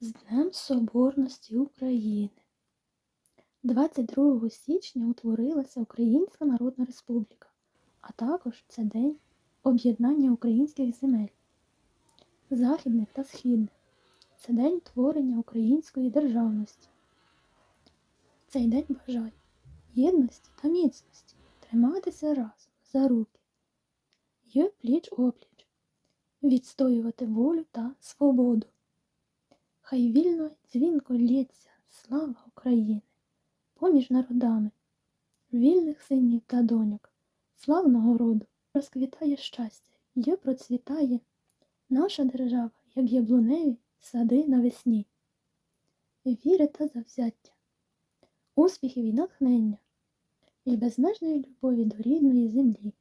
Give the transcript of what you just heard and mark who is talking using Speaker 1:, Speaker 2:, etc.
Speaker 1: З Днем Соборності України! 22 січня утворилася Українська Народна Республіка, а також це День об'єднання українських земель, західних та східних. Це день творення української державності. Цей день бажає єдності та міцності, триматися разом за руки, й пліч опліч, відстоювати волю та свободу. Хай вільно дзвінко лється слава України поміж народами, вільних синів та доньок, славного роду, розквітає щастя й процвітає. Наша держава, як яблуневі сади навесні, віри та завзяття, успіхів і натхнення, і безмежної любові до рідної землі.